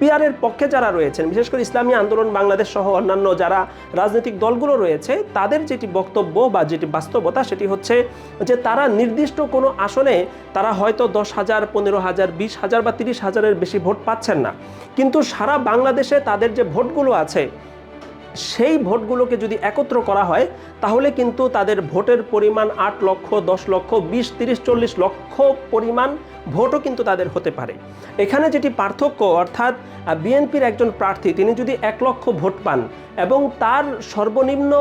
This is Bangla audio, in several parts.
পিয়ারের পক্ষে যারা রয়েছেন, বিশেষ করে ইসলামী আন্দোলন, বাংলাদেশ সহ অন্যান্য যারা রাজনৈতিক দলগুলো রয়েছে, তাদের যেটি বক্তব্য বা যেটি বাস্তবতা সেটি হচ্ছে যে তারা নির্দিষ্ট কোনো আসনে তারা হয়তো দশ হাজার, পনেরো হাজার, বিশ হাজার বা তিরিশ হাজারের বেশি ভোট পাচ্ছেন না। কিন্তু সারা বাংলাদেশে তাদের যে ভোটগুলো আছে সেই ভোটগুলোকে যদি একত্র করা হয়, তাহলে কিন্তু তাদের ভোটের পরিমাণ আট লক্ষ, দশ লক্ষ, বিশ, তিরিশ, চল্লিশ লক্ষ পরিমাণ ভোটও কিন্তু তাদের হতে পারে। এখানে যেটি পার্থক্য, অর্থাৎ বিএনপির একজন প্রার্থী, তিনি যদি এক লক্ষ ভোট পান এবং তার সর্বনিম্ন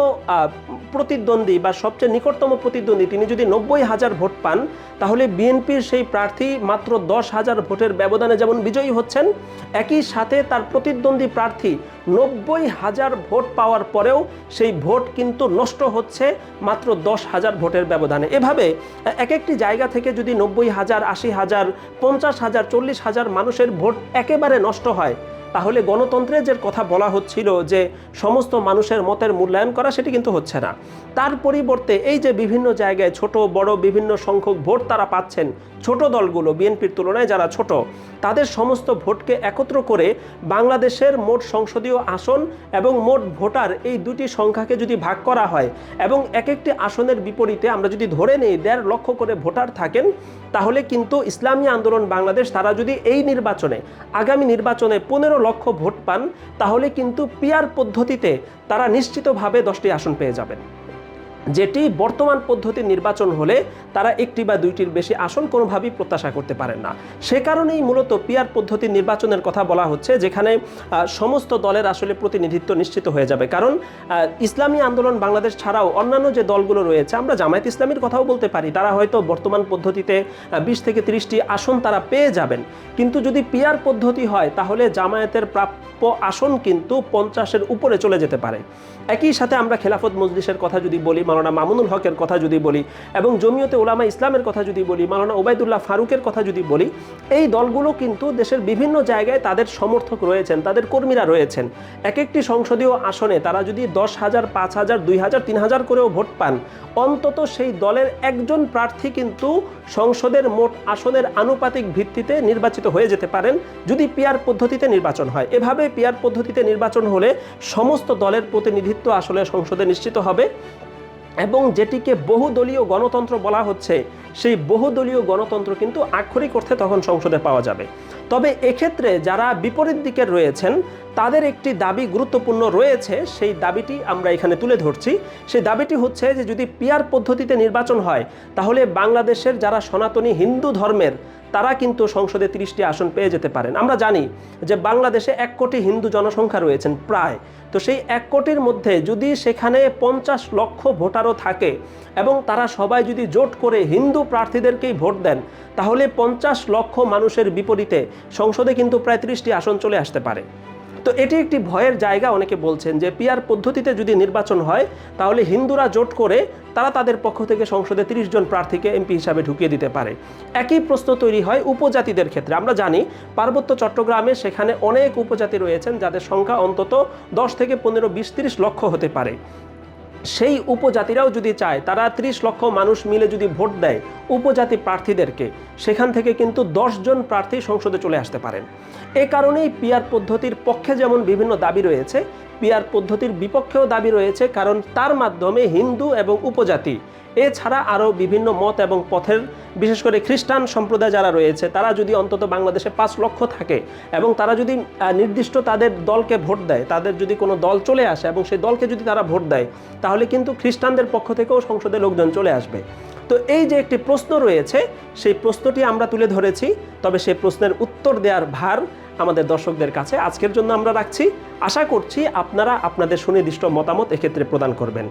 প্রতিদ্বন্দ্বী বা সবচেয়ে নিকটতম প্রতিদ্বন্দ্বী, তিনি যদি নব্বই হাজার ভোট পান, তাহলে বিএনপির সেই প্রার্থী মাত্র দশ হাজার ভোটের ব্যবধানে যেমন বিজয়ী হচ্ছেন, একই সাথে তার প্রতিদ্বন্দ্বী প্রার্থী নব্বই হাজার ভোট পাওয়ার পরেও সেই ভোট কিন্তু নষ্ট হচ্ছে মাত্র দশ হাজার ভোটের ব্যবধানে। এভাবে এক একটি জায়গা থেকে যদি নব্বই হাজার, আশি হাজার, পঞ্চাশ হাজার, চল্লিশ হাজার মানুষের ভোট একেবারে নষ্ট হয় তাহলে গণতন্ত্রের যে কথা বলা হচ্ছিল যে সমস্ত মানুষের মতের মূল্যায়ন করা, সেটি কিন্তু হচ্ছে না। তার পরিবর্তে এই যে বিভিন্ন জায়গায় ছোট, বড়, বিভিন্ন সংখ্যক ভোট তারা পাচ্ছেন, ছোট দলগুলো, বিএনপির তুলনায় যারা ছোট, তাদের সমস্ত ভোটকে একত্র করে বাংলাদেশের মোট সংসদীয় আসন এবং মোট ভোটার এই দুটি সংখ্যাকে যদি ভাগ করা হয় এবং এক একটি আসনের বিপরীতে আমরা যদি ধরে নেই দেড় লক্ষ করে ভোটার থাকেন, তাহলে কিন্তু ইসলামী আন্দোলন বাংলাদেশ, তারা যদি এই নির্বাচনে, আগামী নির্বাচনে পনেরো লক্ষ ভোট পান তাহলে কিন্তু পিয়ার পদ্ধতিতে তারা নিশ্চিতভাবে দশটি আসন পেয়ে যাবেন। যেটি বর্তমান পদ্ধতির নির্বাচন হলে তারা একটি বা দুইটির বেশি আসন কোনোভাবেই প্রত্যাশা করতে পারেন না। সে কারণেই মূলত পিয়ার পদ্ধতির নির্বাচনের কথা বলা হচ্ছে, যেখানে সমস্ত দলের আসলে প্রতিনিধিত্ব নিশ্চিত হয়ে যাবে। কারণ ইসলামী আন্দোলন বাংলাদেশ ছাড়াও অন্যান্য যে দলগুলো রয়েছে, আমরা জামায়াত ইসলামীর কথাও বলতে পারি, তারা হয়তো বর্তমান পদ্ধতিতে বিশ থেকে তিরিশটি আসন তারা পেয়ে যাবেন। কিন্তু যদি পিয়ার পদ্ধতি হয়, তাহলে জামায়াতের প্রাপ্য আসন কিন্তু পঞ্চাশের উপরে চলে যেতে পারে। একই সাথে আমরা খেলাফত মজলিসের কথা যদি বলি মাওলানা মামুনুল হকের কথা যদি বলি এবং জমিয়তে ওলামা ইসলামের কথা যদি বলি, মাওলানা ওবায়দুল্লাহ ফারুকের কথা যদি বলি, এই দলগুলো কিন্তু দেশের বিভিন্ন জায়গায় তাদের সমর্থক রয়েছেন, তাদের কর্মীরা রয়েছেন। এক একটি সংসদীয় আসনে তারা যদি দশ হাজার, পাঁচ হাজার, দুই হাজার, তিন হাজার করেও ভোট পান, অন্তত সেই দলের একজন প্রার্থী কিন্তু সংসদের মোট আসনের আনুপাতিক ভিত্তিতে নির্বাচিত হয়ে যেতে পারেন যদি পিয়ার পদ্ধতিতে নির্বাচন হয়। এভাবে পিয়ার পদ্ধতিতে নির্বাচন হলে সমস্ত দলের প্রতিনিধিত্ব আসলে সংসদে নিশ্চিত হবে। এবং যেটিকে বহুদলীয় গণতন্ত্র বলা হচ্ছে সেই বহুদলীয় গণতন্ত্র কিন্তু আক্ষরিক অর্থে তখন সংসদে পাওয়া যাবে। তবে এক্ষেত্রে যারা বিপরীত দিকের রয়েছেন, তাদের একটি দাবি গুরুত্বপূর্ণ রয়েছে, সেই দাবিটি আমরা এখানে তুলে ধরছি। সেই দাবিটি হচ্ছে যে যদি পিয়ার পদ্ধতিতে নির্বাচন হয়, তাহলে বাংলাদেশের যারা সনাতনী হিন্দু ধর্মের, তারা কিন্তু সংসদে তিরিশটি আসন পেয়ে যেতে পারেন। আমরা জানি যে বাংলাদেশে এক কোটি হিন্দু জনসংখ্যা রয়েছেন প্রায়। তো সেই এক কোটির মধ্যে যদি সেখানে পঞ্চাশ লক্ষ ভোটারও থাকে এবং তারা সবাই যদি জোট করে হিন্দু প্রার্থীদেরকেই ভোট দেন, তাহলে পঞ্চাশ লক্ষ মানুষের বিপরীতে সংসদে কিন্তু প্রায় ত্রিশটি আসন চলে আসতে পারে। তো এটি একটি ভয়ের জায়গা অনেকে বলছেন যে পিয়ার পদ্ধতিতে যদি নির্বাচন হয়, তাহলে হিন্দুরা জোট করে তারা তাদের পক্ষ থেকে সংসদে তিরিশ জন প্রার্থীকে এমপি হিসাবে ঢুকিয়ে দিতে পারে। একই প্রশ্ন তৈরি হয় উপজাতিদের ক্ষেত্রে। আমরা জানি পার্বত্য চট্টগ্রামে সেখানে অনেক উপজাতি রয়েছেন যাদের সংখ্যা অন্তত দশ থেকে পনেরো, বিশ, তিরিশ লক্ষ হতে পারে। সেই উপজাতিরাও যদি চায়, তারা ত্রিশ লক্ষ মানুষ মিলে যদি ভোট দেয় উপজাতি প্রার্থীদেরকে, সেখান থেকে কিন্তু জন প্রার্থী সংসদে চলে আসতে পারেন। এ কারণেই পিয়ার পদ্ধতির পক্ষে যেমন বিভিন্ন দাবি রয়েছে পিয়ার পদ্ধতির বিপক্ষেও দাবি রয়েছে, কারণ তার মাধ্যমে হিন্দু এবং উপজাতি, এছাড়া আরও বিভিন্ন মত এবং পথের, বিশেষ করে খ্রিস্টান সম্প্রদায় যারা রয়েছে, তারা যদি অন্তত বাংলাদেশে পাঁচ লক্ষ থাকে এবং তারা যদি নির্দিষ্ট তাদের দলকে ভোট দেয়, তাদের যদি কোনো দল চলে আসে এবং সেই দলকে যদি তারা ভোট দেয়, তাহলে কিন্তু খ্রিস্টানদের পক্ষ থেকেও সংসদে লোকজন চলে আসবে। তো এই যে একটি প্রশ্ন রয়েছে, সেই প্রশ্নটি আমরা তুলে ধরেছি, তবে সেই প্রশ্নের উত্তর দেওয়ার ভার আমাদের দর্শকদের কাছে আজকের জন্য আমরা রাখছি। আশা করছি আপনারা আপনাদের সুনির্দিষ্ট মতামত এক্ষেত্রে প্রদান করবেন।